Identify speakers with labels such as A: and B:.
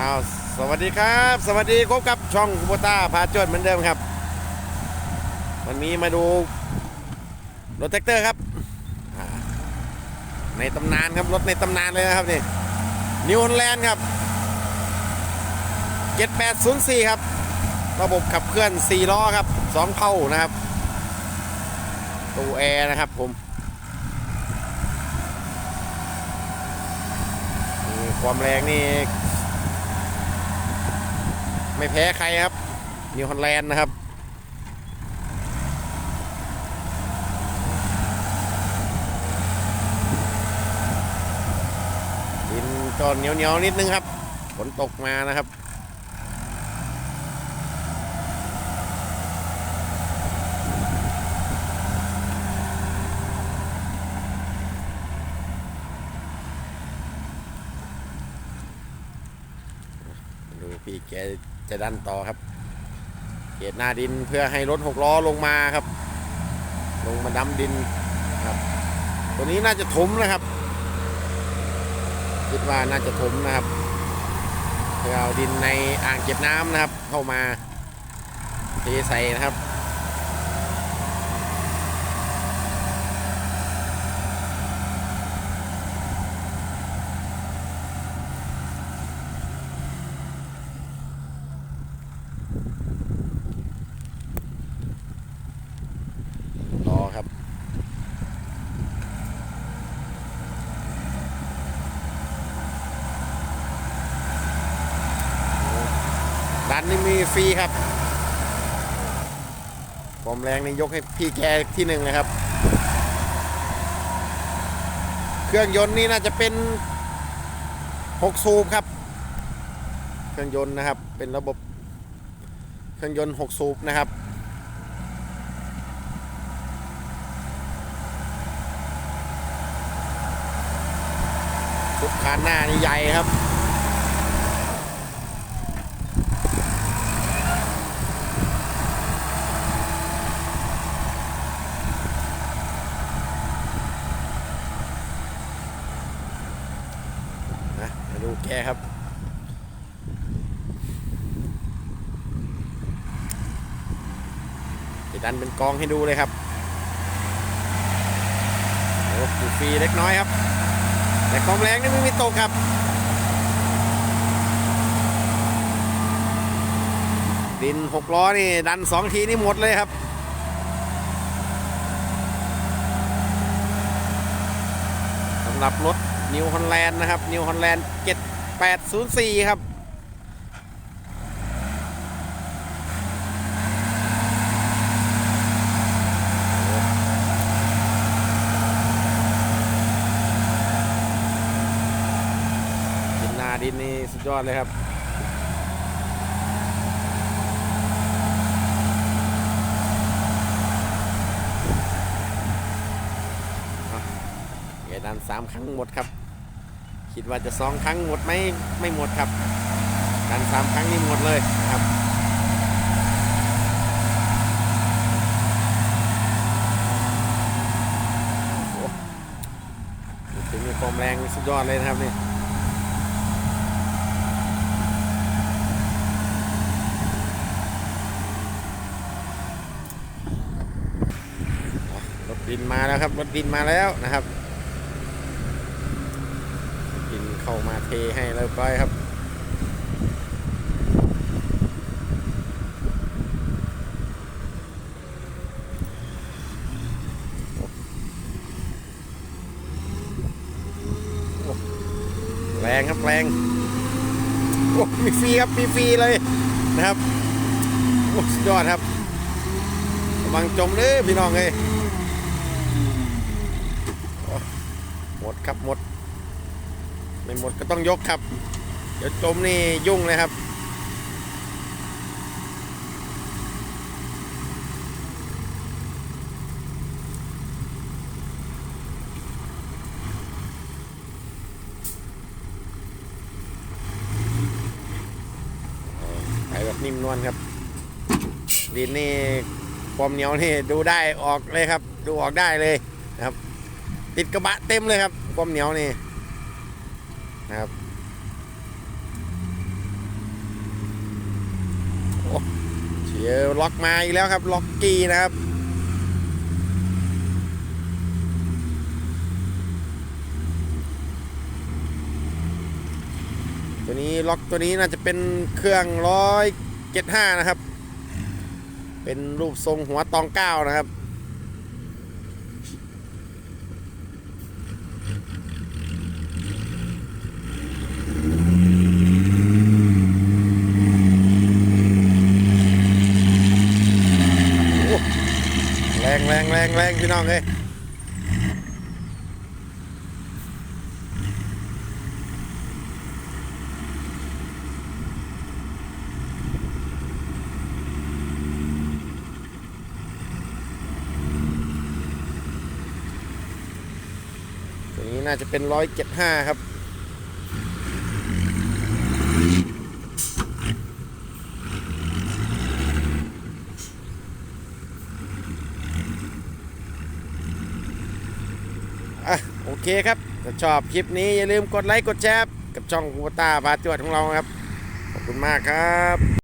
A: อ้าวสวัสดีครับ สวัสดีพบกับช่องคูโบต้าพาจวดเหมือนเดิมครับ วันนี้มาดูรถแท็กเตอร์ครับ ในตำนานครับ รถในตำนานเลยนะครับนี่นิวฮอลแลนด์ครับ 7804 ครับ ระบบขับเคลื่อน 4 ล้อครับ 2เท่านะครับตู้แอร์นะครับผมความแรงนี่ ไม่แพ้ใครครับนิวฮอลแลนด์นะครับ ดินก็เหนียวเหนียวๆนิดนึงครับฝนตกมานะครับ พี่แกจะดันต่อครับเกียรหน้าดินเพื่อให้รถหกล้อลงมาครับ ลงมาดำดินครับ ตัวนี้น่าจะถมนะครับ คิดว่าน่าจะถมนะครับเพื่อเอาดินในอ่างเก็บน้ำนะครับ เข้ามาเทใส่นะครับ รอครับ ดันนี่มีฟรีครับความแรงนี่ยกให้พี่แกที่หนึ่งเลยครับ เครื่องยนต์นี่น่าจะเป็น6สูบครับ เครื่องยนต์นะครับ เป็นระบบเครื่องยนต์6สูบนะครับชุดคานหน้านี่ใหญ่ครับ นะมาดู แกครับ จะดันเป็นกองให้ดูเลยครับโอ้ดูฟรีเล็กน้อยครับ แต่ความแรงนี่ไม่มีตกครับดินหกล้อนี่ ดันสองทีนี่หมดเลยครับ สำหรับรถ นิวฮอลแลนด์นะครับ นิวฮอลแลนด์7804ครับ ดินนาดินนี่สุดยอดเลยครับเกียร์ดันสามครั้งหมดครับ คิดว่าจะสองครั้งหมดไหมไม่หมดครับดันสามครั้งนี่หมดเลยนะครับถึงมีความแรงสุดยอดเลยนะครับนี่รถดินมาแล้วครับรถดินมาแล้วนะครับ ดินเข้ามาเทให้เรียบร้อยครับแรงครับแรงโอ้มีฟรีครับมีฟรีเลยนะครับโอ้สุดยอดครับระวังจมเลยพี่น้องเลยโอ้หมดครับหมด ไม่หมดก็ต้องยกครับ เดี๋ยวจมนี่ยุ่งเลยครับ ไปแบบนิ่มนวลครับดินนี่ความเหนียวนี่ดูได้ออกเลยครับ ดูออกได้เลยนะครับ ติดกระบะเต็มเลยครับ ความเหนียวนี่ นะครับเชียล็อกมาอีกแล้วครับ ล็อกกี้นะครับตัวนี้ล็อกตัวนี้น่าจะเป็นเครื่องร้อยเจ็ดห้านะครับ เป็นรูปทรงหัวตองเก้านะครับ แรงแรงแรงพี่น้องเลยตัวนี้น่าจะเป็นร้อยเจ็ดห้าครับ อะ โอเคครับถ้าชอบคลิปนี้อย่าลืมกดไลค์กดแชร์กับช่องกูตาพาจวดของเราครับ ขอบคุณมากครับ